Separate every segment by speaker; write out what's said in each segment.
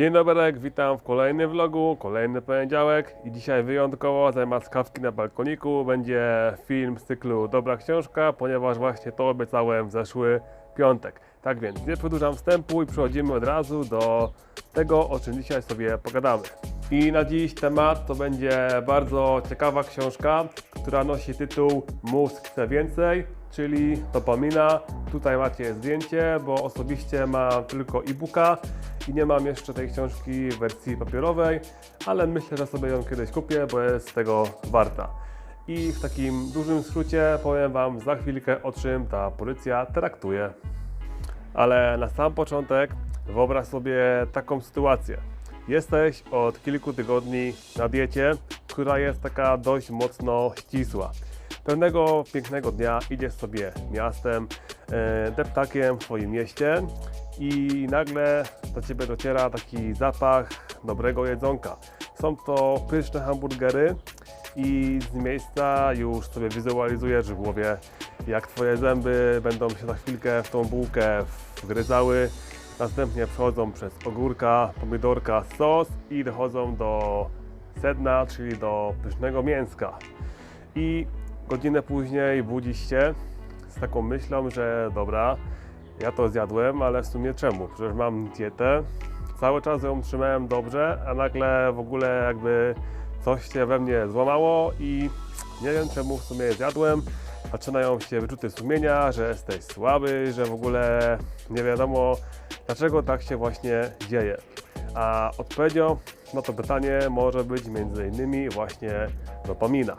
Speaker 1: Dzień dobry, witam w kolejnym vlogu, kolejny poniedziałek i dzisiaj wyjątkowo zamiast kawki na balkoniku będzie film z cyklu Dobra Książka, ponieważ właśnie to obiecałem w zeszły piątek. Tak więc nie przedłużam wstępu i przechodzimy od razu do tego, o czym dzisiaj sobie pogadamy. I na dziś temat to będzie bardzo ciekawa książka, która nosi tytuł Mózg chce więcej, czyli dopamina. Tutaj macie zdjęcie, bo osobiście mam tylko e-booka i nie mam jeszcze tej książki w wersji papierowej, ale myślę, że sobie ją kiedyś kupię, bo jest tego warta. I w takim dużym skrócie powiem Wam za chwilkę, o czym ta policja traktuje. Ale na sam początek wyobraź sobie taką sytuację. Jesteś od kilku tygodni na diecie, która jest taka dość mocno ścisła. Pewnego pięknego dnia idziesz sobie miastem, e, deptakiem w swoim mieście i nagle do Ciebie dociera taki zapach dobrego jedzonka. Są to pyszne hamburgery i z miejsca już sobie wizualizujesz w głowie, jak Twoje zęby będą się za chwilkę w tą bułkę wgryzały. Następnie przechodzą przez ogórka, pomidorka, sos i dochodzą do sedna, czyli do pysznego mięska. I godzinę później budzisz się z taką myślą, że dobra, ja to zjadłem, ale w sumie czemu? Przecież mam dietę, cały czas ją trzymałem dobrze, a nagle w ogóle jakby coś się we mnie złamało i nie wiem czemu w sumie je zjadłem. Zaczynają się wyrzuty sumienia, że jesteś słaby, że w ogóle nie wiadomo dlaczego tak się właśnie dzieje. A odpowiedzią na to pytanie może być między innymi właśnie dopamina.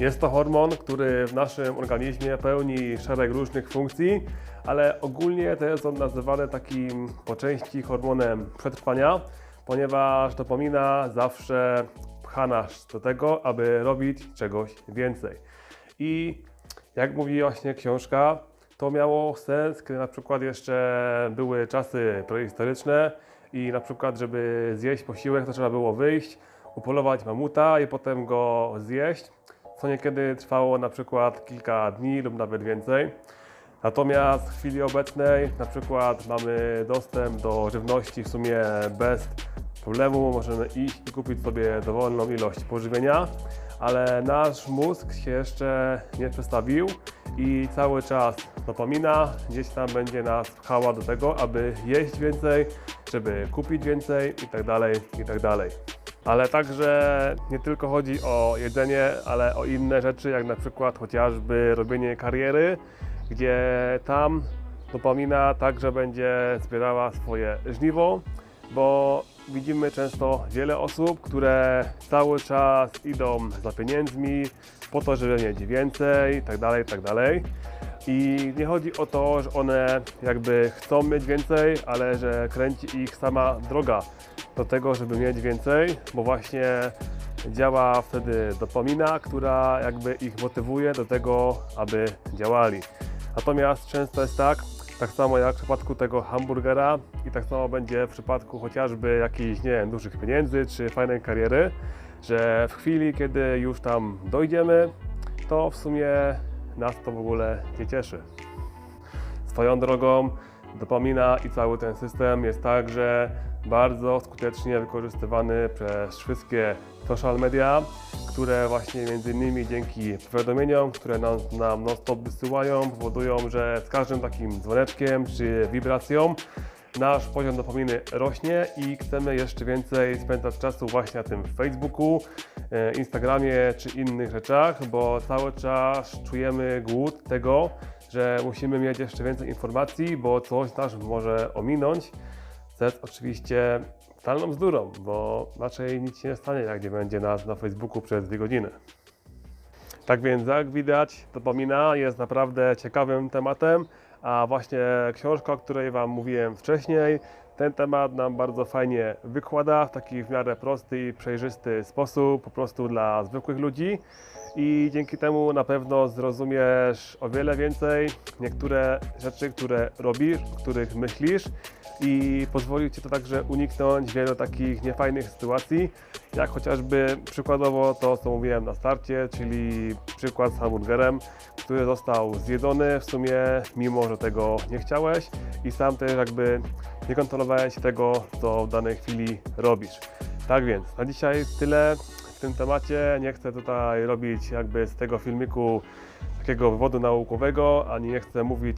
Speaker 1: Jest to hormon, który w naszym organizmie pełni szereg różnych funkcji, ale ogólnie to jest on nazywany takim po części hormonem przetrwania, ponieważ dopamina zawsze pcha nas do tego, aby robić czegoś więcej. I jak mówi właśnie książka, to miało sens, kiedy na przykład jeszcze były czasy prehistoryczne i na przykład, żeby zjeść posiłek, to trzeba było wyjść, upolować mamuta i potem go zjeść, co niekiedy trwało na przykład kilka dni lub nawet więcej. Natomiast w chwili obecnej na przykład mamy dostęp do żywności w sumie bez problemu, możemy iść i kupić sobie dowolną ilość pożywienia, ale nasz mózg się jeszcze nie przestawił i cały czas dopamina gdzieś tam będzie nas pchała do tego, aby jeść więcej, żeby kupić więcej itd. itd. Ale także nie tylko chodzi o jedzenie, ale o inne rzeczy, jak na przykład chociażby robienie kariery, gdzie tam dopamina także będzie zbierała swoje żniwo, bo widzimy często wiele osób, które cały czas idą za pieniędzmi po to, żeby mieć więcej, tak dalej, tak. I nie chodzi o to, że one jakby chcą mieć więcej, ale że kręci ich sama droga do tego, żeby mieć więcej, bo właśnie działa wtedy dopamina, która jakby ich motywuje do tego, aby działali. Natomiast często jest tak, tak samo jak w przypadku tego hamburgera i tak samo będzie w przypadku chociażby jakichś, nie wiem, dużych pieniędzy czy fajnej kariery, że w chwili, kiedy już tam dojdziemy, to w sumie nas to w ogóle nie cieszy. Swoją drogą dopamina i cały ten system jest także bardzo skutecznie wykorzystywany przez wszystkie social media, które właśnie między innymi dzięki powiadomieniom, które nam, nam non-stop wysyłają, powodują, że z każdym takim dzwoneczkiem czy wibracją nasz poziom dopaminy rośnie i chcemy jeszcze więcej spędzać czasu właśnie na tym Facebooku, e, Instagramie czy innych rzeczach, bo cały czas czujemy głód tego, że musimy mieć jeszcze więcej informacji, bo coś nas może ominąć. To jest oczywiście totalną bzdurą, bo raczej nic się nie stanie, jak nie będzie nas na Facebooku przez dwie godziny. Tak więc, jak widać, dopamina jest naprawdę ciekawym tematem, a właśnie książka, o której Wam mówiłem wcześniej, ten temat nam bardzo fajnie wykłada w taki w miarę prosty i przejrzysty sposób, po prostu dla zwykłych ludzi. I dzięki temu na pewno zrozumiesz o wiele więcej niektóre rzeczy, które robisz, których myślisz i pozwoli Ci to także uniknąć wielu takich niefajnych sytuacji, jak chociażby przykładowo to, co mówiłem na starcie, czyli przykład z hamburgerem, który został zjedzony w sumie, mimo że tego nie chciałeś i sam też jakby nie kontrolowałeś tego, co w danej chwili robisz. Tak więc, na dzisiaj tyle w tym temacie. Nie chcę tutaj robić jakby z tego filmiku takiego wywodu naukowego, ani nie chcę mówić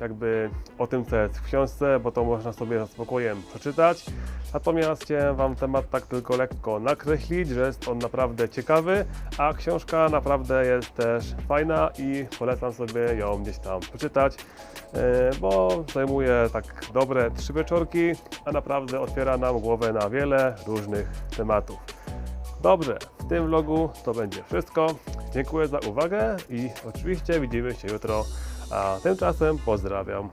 Speaker 1: jakby o tym, co jest w książce, bo to można sobie ze spokojem przeczytać. Natomiast chciałem Wam temat tak tylko lekko nakreślić, że jest on naprawdę ciekawy, a książka naprawdę jest też fajna i polecam sobie ją gdzieś tam przeczytać, e, bo zajmuje tak dobre trzy wieczorki, a naprawdę otwiera nam głowę na wiele różnych tematów. Dobrze, w tym vlogu to będzie wszystko. Dziękuję za uwagę i oczywiście widzimy się jutro. A tymczasem pozdrawiam.